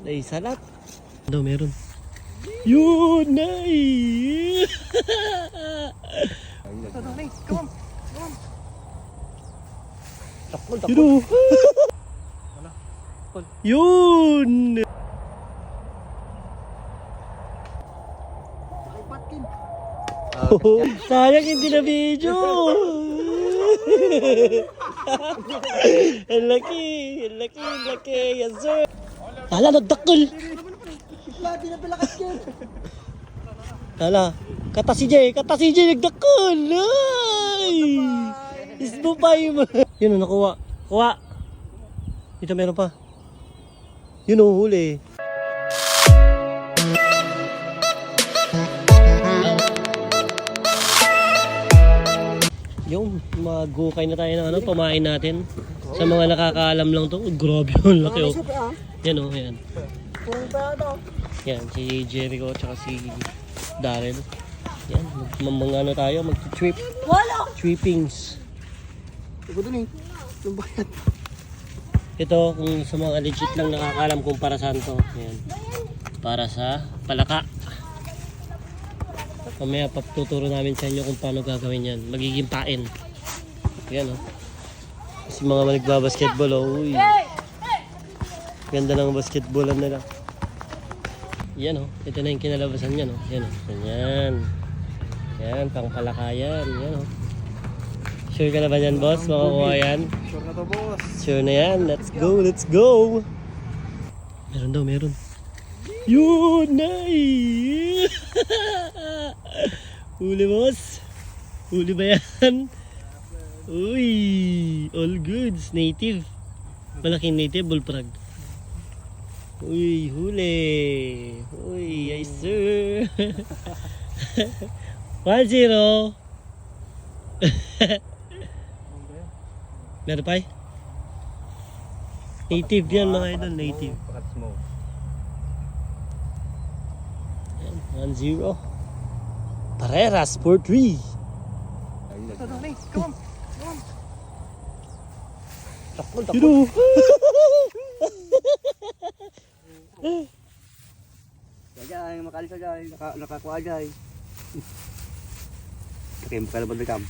Ay, salat. Ano, meron. Yun, ay! Takbol, Yun, oh. Yun! Oh, sayang hindi na video. Ang laki, ang laki, ang laki. Yes, sir. Hala, nagdakol. Hala, kata si Jay, kata si Jay, nagdakol. Ay! Isbo pa yung... Yun, nakuha. Kuha. Dito meron pa. Yun, huli. Yung magukay na tayo ng ano, pamain natin. Sa mga nakakaalam lang to, oh, grabe yung laki oh. Yan oh, yan. Yan, si Jericho at si Darren. Yan, mag mga ano tayo, mag-trip. Wala! Trippings. Ikaw dun eh. Yung bayad. Ito, kung sa mga legit lang nakakaalam kung para saan to. Yan. Para sa palaka. Mamaya paputuro namin sa inyo kung paano gagawin yan. Magiging pain. Yan oh. Kasi mga nagbabasketball oh. Uy. Ganda ng basketballan nila. Yan oh. Ito na yung kinalabasan yan oh. Yan oh. Ganyan. Yan, pang palakayan. Yan oh. Sure ka na ba yan, boss? Makukuha yan? Sure na to, boss. Sure na yan. Let's go, let's go. Meron daw, meron. Yun, ay! Huli, boss. Huli ba yan? Uy, all goods. Native. Malaking native, bullfrog. Uy, huli. Uy, yes sir. 1-0. Meron pa eh? Native yan mga idol, native. Pakat smoke. Yan, 1-0. Pareras for 3. Ayun, ito dun eh. Come on. Come on. Takbol, takbol. Yun Jay, makalis ka Jay. Naka, nakakuha Jay. Kakim ka naman kam.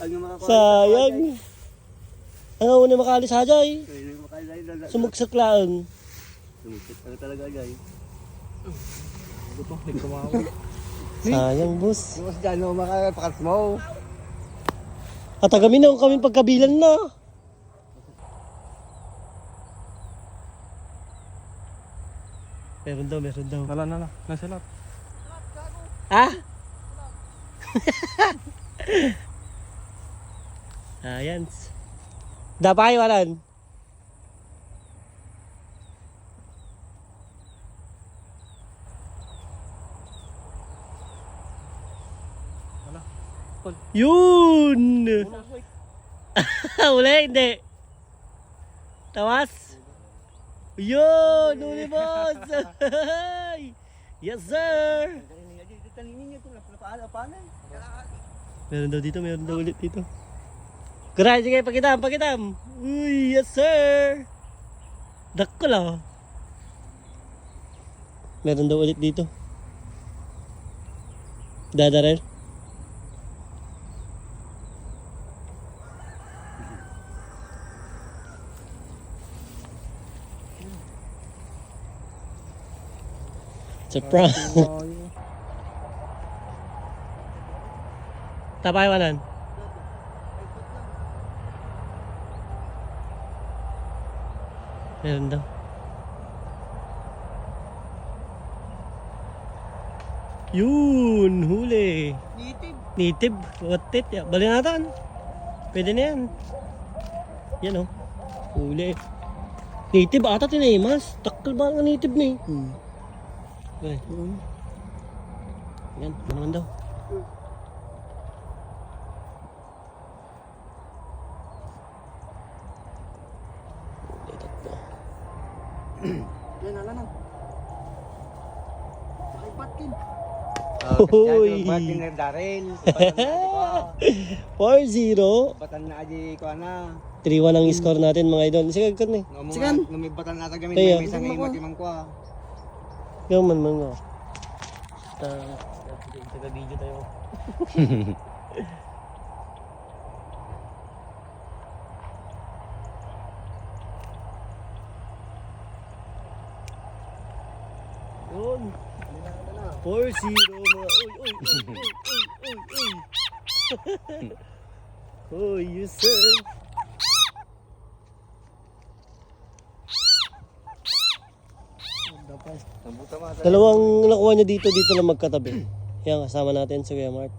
Ang makakuha. Sayang. Ang una makalis ha, Jay. Ang makalis Jay. Sumugsak lang. Sumukit ka talaga Jay. Sayang, boss. Boss dyan, no, makapakat smoke. At agamin na kami pagkabilan na. Meron daw, meron daw. Nala, nala. Nasa lahat. Ha? Ayan. Dapay walan. Yun! Uli, hindi. Tawas? Yun! Uli boss! yes sir! Meron daw dito, meron daw ulit dito. Kuray, sige, pakitam, pakitam. Uy, yes sir. Dakko lang. Meron daw ulit dito. Dadarel. It's a prank. Tapay wanan. Meron daw. Yun, huli. Native. Native, what it? Yeah, bali natin. Pwede na yan. Yan oh. Huli. Native ata tinayimas. Takal ba ang native na eh? Hmm. Okay. Yan, ano naman daw. Huli, tatlo. Yan, nala na. Nakipatkin. Oh. Batan na aji ko. 4-0. Batan na aji ko na. 3-1 ang score natin mga idol. Sige, kat na. Sigan. Numibatan na tagamin Kaya. may isang imat imang ko. Yung man man nga. Taga-video tayo. Yun. 4-0 mga. Uy, uy, uy, uy, uy, uy, uy. Uy, you sir. Dalawang nakuha niya dito, dito lang magkatabi. Yan, kasama natin si Kuya Mark.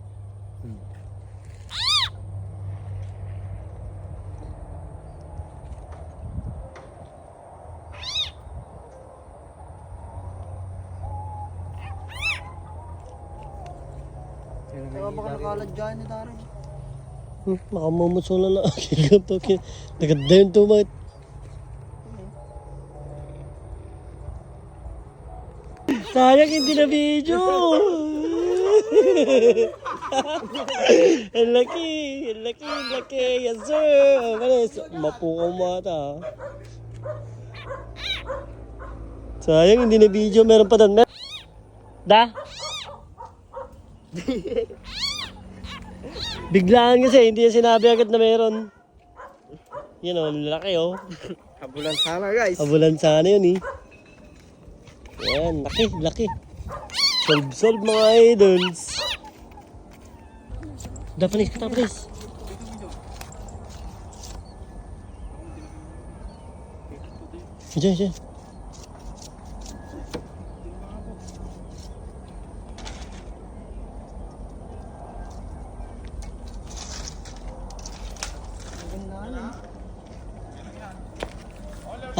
Kaya baka nakalag dyan ni Daryl. Hmm, makamumutso na na. Ganto, Tagadayon to, mate. Sayang hindi na video. Ang laki, ang laki, ang laki. Yes, sir. Malis, mapukaw mata. Sayang hindi na video. Meron pa doon. Mer- da? Biglaan kasi, hindi niya sinabi agad na meron. Yan o, laki oh. Habulan sana guys. Abulan sana yun eh. Yan, laki, laki. Solve, solve mga idols. Dapanis, katapanis. Diyan, diyan.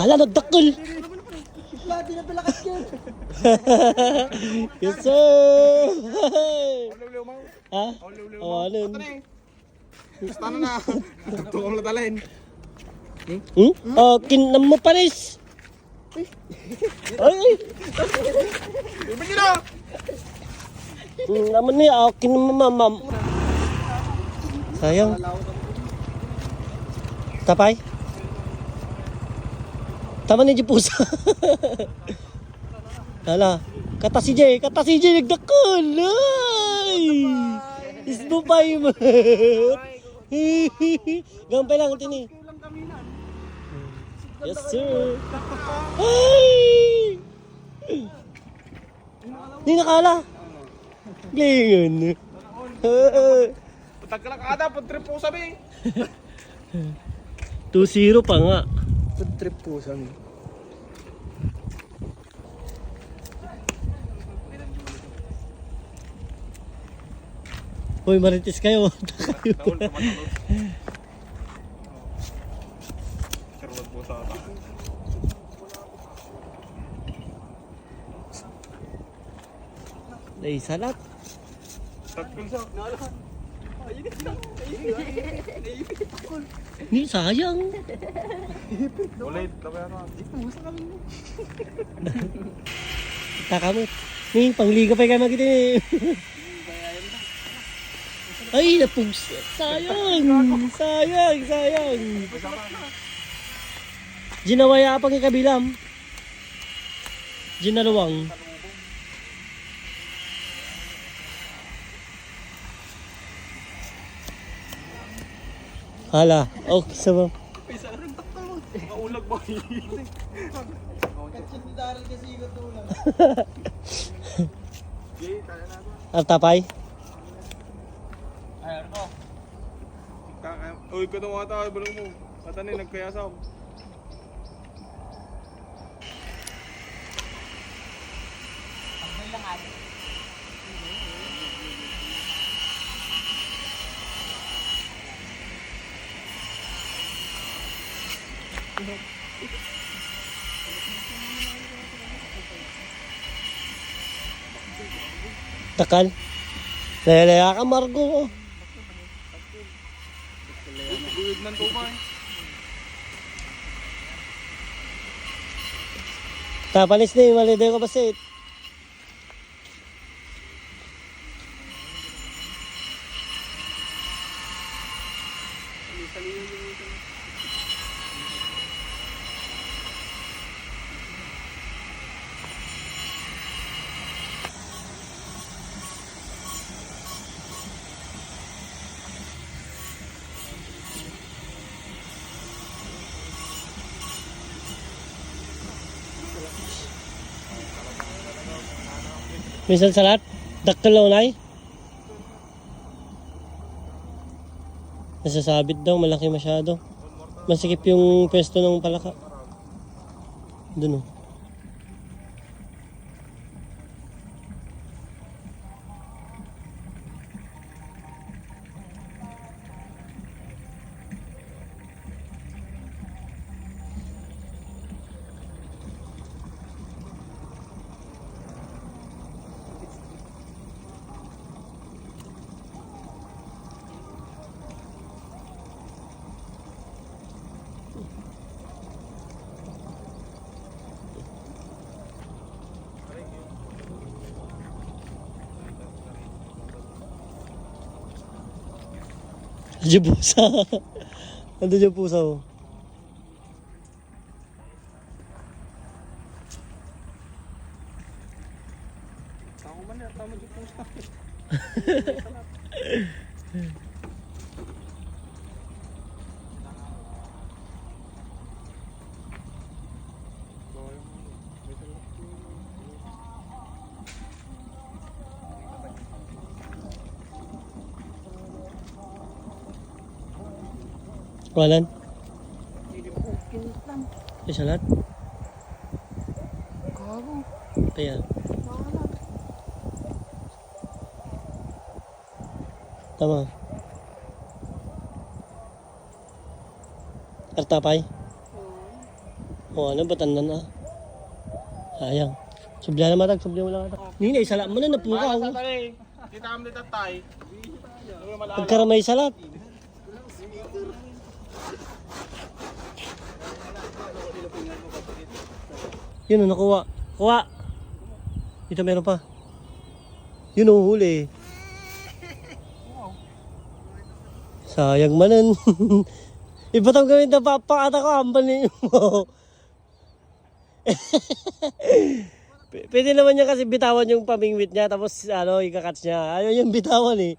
Ala, nagdakol! Lati na pala kaskin. yes, sir! ha? Oh, Oh, ano yun? Sana na. Tukong na talin. Hmm? Oh, kinam mo pares! Ay! Ibigin na. Hmm, naman niya, oh, kinam mo, ma'am. Sayang. Tapay? Tama ni pusa. Hala, kata si Jay, kata si Jay nagdakol. Ay! Isbo pa yung Gampay lang, tini. Yes, sir. Ay! Hindi nakala. Glingon. 'Pag ka lang kada, pag trip po sabi. 2-0 pa nga. Pag trip po sabi. Hoy, marites kayo. kayo. Charot po sa ata. Naisalat. Tatkol sa. Ni sayang. Ulit. Takamot. Ni pangliga pa kayo magiti ni. Ay, napugs. Sayang. Sayang, sayang. Ginawaya pang ikabilam. Ginaluwang. Hala, okay sa ba? Maulag ba? Artapay? Ay, ano ko? Uy, ka nung ata, balong mo. Katanin, nagkayasaw. Takal. Laya ka, Margo. Uwid to ba eh. Tapalis na yung maliday ko basit. Minsan sa lahat, daktal na unay. Nasasabit daw, malaki masyado. Masikip yung pwesto ng palaka. Doon oh. Nandiyan pusa. Nandiyan pusa oh. Walan? Isa lahat? Gago. Kaya. Tama. Artapay? O ano, batandan na. Sayang. Subli na matag, subli mo lang matag. Nina, isala mo na napukaw. Tatay, kita kami dito tay. Pagkaramay salat. Yun nakuha. Kuha! Dito meron pa. Yun o, huli. Sayang manan. Iba tong gawin na papakata ko, ambal ninyo mo. Pwede naman niya kasi bitawan yung pamingwit niya tapos ano, ikakats niya. Ayaw yung bitawan eh.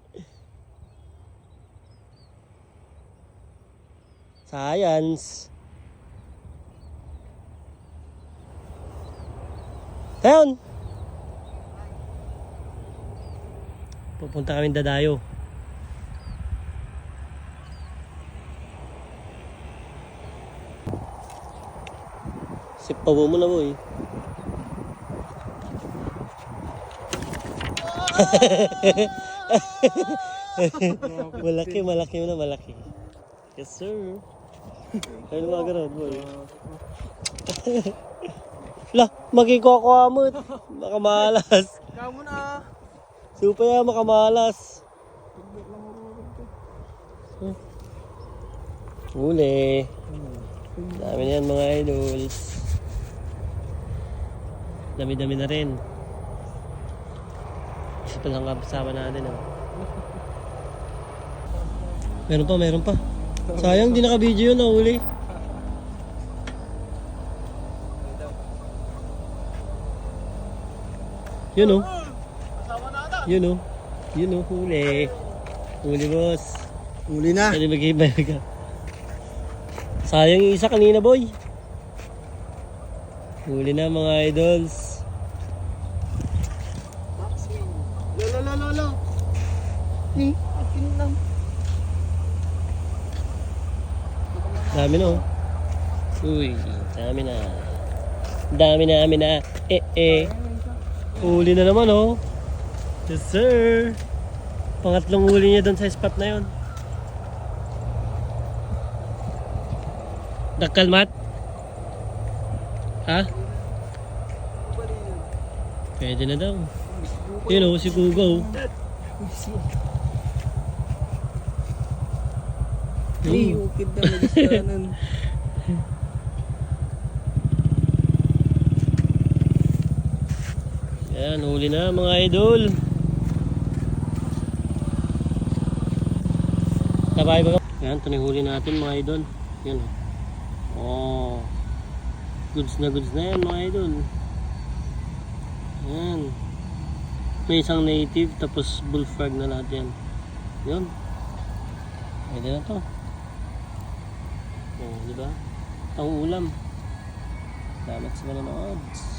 Science. Ayun. Pupunta kami dadayo. Sipawo mo na boy. malaki, malaki mo na, malaki. Yes, sir. Ayun mga ganun, boy. Lah, magkikuha mo. Baka malas. Ikaw muna. Supa yan, makamalas. Huli. Dami na yan mga idols. Dami-dami na rin. Isa pa lang kasama natin. Oh. Meron pa, meron pa. Sayang, di naka-video yun, nahuli. Yun oh. Yun oh. Yun oh, huli. Huli boss. Huli na. Pwede mag-ibay ka. Sayang yung isa kanina boy. Huli na mga idols. Lolo, lolo, lolo. Ni, akin lang. Dami na oh. Uy, dami na. Dami na, dami na. Eh, eh. Huli na naman oh. Yes sir. Pangatlong huli niya doon sa spot na yon. Dakal mat? Ha? Pwede na daw. Yun oh, si Kugo. Ni, ukid na magistanan. Yan, huli na mga idol. Sabay ba? Yan, ito huli natin mga idol. Yan o. Oh. Goods na goods na yan mga idol. Yan. May isang native tapos bullfrog na lahat yan. Yun. Pwede na to. Oh, di ba? Ang ulam. Salamat sa manonood.